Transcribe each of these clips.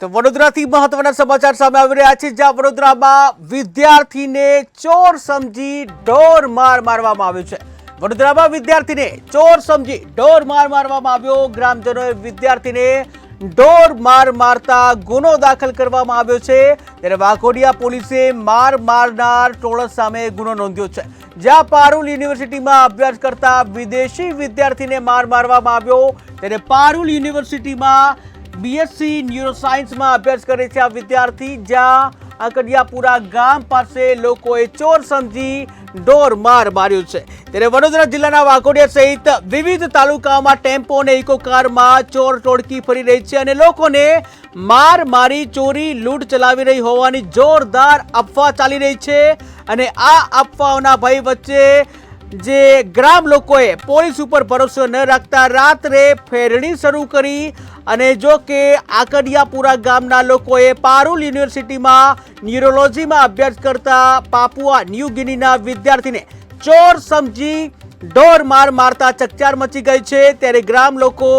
તો વડોદરાથી મહત્વના સમાચાર સામે આવી રહ્યા છે, જ્યાં વડોદરામાં વિદ્યાર્થીને ચોર સમજી ઢોર માર મારવામાં આવ્યો છે. વડોદરામાં વિદ્યાર્થીને ચોર સમજી ઢોર માર મારવામાં આવ્યો. ગ્રામજનોએ વિદ્યાર્થીને ઢોર માર મારતા ગુનો દાખલ કરવામાં આવ્યો છે. ત્યારે વાઘોડિયા પોલીસે માર મારનાર ટોળસ સામે ગુનો નોંધ્યો છે. જ્યાં પારુલ યુનિવર્સિટીમાં અભ્યાસ કરતા વિદેશી વિદ્યાર્થીને માર મારવામાં આવ્યો. ત્યારે પારુલ યુનિવર્સિટીમાં બીએસસી ન્યુરોસાયન્સમાં અભ્યાસ કરે છે આ વિદ્યાર્થી, જ્યાં આકડિયાપુરા ગામ પાસે લોકોએ ચોર સમજી ડોર માર માર્યો છે. ત્યારે વડોદરા જિલ્લાના વાઘોડિયા સહિત વિવિધ તાલુકાઓમાં ટેમ્પો અને ઇકો કારમાં ચોર ટોળકી ફરી રહી છે અને લોકોને માર મારી ચોરી લૂંટ ચલાવી રહી હોવાની જોરદાર અફવા ચાલી રહી છે. અને આ અફવાઓના ભય વચ્ચે જે ગ્રામ લોકોએ પોલીસ ઉપર ભરોસો ન રાખતા રાત્રે ફેરણી શરૂ કરી અને જો કે આકડિયાપુરા ગામના લોકોએ પારુલ યુનિવર્સિટીમાં ન્યુરોલોજીમાં અભ્યાસ કરતા પાપુઆ ન્યૂ ગિનીના વિદ્યાર્થીને ચોર સમજી ઢોર માર મારતા ચકચાર મચી ગઈ છે. ત્યારે ગ્રામ લોકો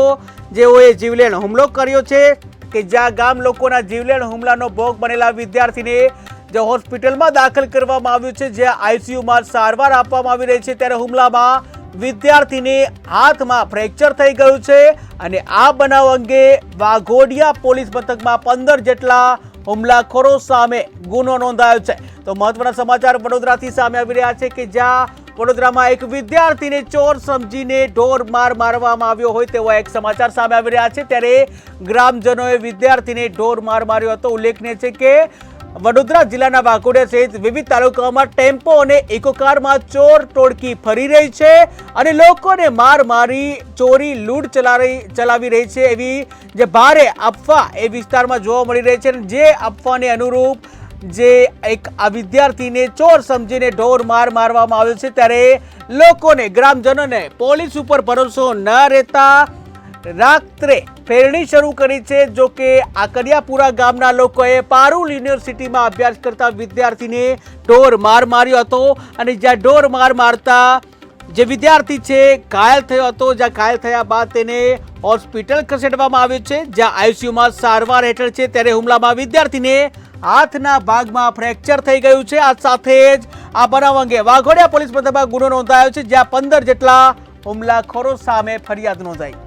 જેઓએ જીવલેણ હુમલો કર્યો છે કે જ્યાં ગામ લોકોના જીવલેણ હુમલાનો ભોગ બનેલા વિદ્યાર્થીને જે હોસ્પિટલમાં દાખલ કરવામાં આવ્યું છે જ્યાં આઈસીયુમાં સારવાર આપવામાં આવી રહી છે, ત્યારે હુમલામાં વિદ્યાર્થીને હાથમાં ફ્રેક્ચર થઈ ગયું છે અને આ બનાવ અંગે વાઘોડિયા પોલીસ મથકમાં પંદર જેટલા હુમલાખોરો સામે ગુનો નોંધાયો છે. તો મહત્વના સમાચાર વડોદરાથી સામે આવી રહ્યા છે કે જ્યાં વડોદરામાં એક વિદ્યાર્થીને ચોર સમજીને ઢોર માર મારવામાં આવ્યો હોય તેવા એક સમાચાર સામે આવી રહ્યા છે. ત્યારે ગ્રામજનોએ વિદ્યાર્થીને ઢોર માર માર્યો હતો. ઉલ્લેખનીય છે કે વડોદરા જિલ્લાના વાકોડિયા સહિત વિવિધ તાલુકાઓમાં ટેમ્પો અને ઇકોકારમાં ચોર ટોળકી ફરી રહી છે અને લોકોને માર મારી ચોરી લૂંટ ચલાવી ચલાવી રહી છે એવી જે ભારે અફવા એ વિસ્તારમાં જોવા મળી રહી છે અને જે અફવાને અનુરૂપ જે એક આ વિદ્યાર્થીને ચોર સમજીને ઢોર માર મારવામાં આવ્યો છે ત્યારે લોકોને, ગ્રામજનોને પોલીસ ઉપર ભરોસો ન રહેતા રાત્રે ફેરણી શરૂ કરી છે, જો કે આકડિયાપુરા ગામના લોકોએ પારુલ યુનિવર્સિટીમાં અભ્યાસ કરતા વિદ્યાર્થીને ઢોર માર માર્યો હતો અને જ્યાં ઢોર માર મારતા જે વિદ્યાર્થી છે, ઘાયલ થયો હતો. જ્યાં ઘાયલ થયા બાદ તેને હોસ્પિટલ ખસેડવામાં આવ્યો છે, જ્યાં આઈસીયુમાં સારવાર હેઠળ છે. ત્યારે હુમલામાં વિદ્યાર્થીને હાથના ભાગમાં ફ્રેક્ચર થઈ ગયું છે. આ સાથે જ આ બનાવ અંગે વાઘોડિયા પોલીસ મથકમાં ગુનો નોંધાયો છે, જ્યાં પંદર જેટલા હુમલાખોરો સામે ફરિયાદ નોંધાઈ.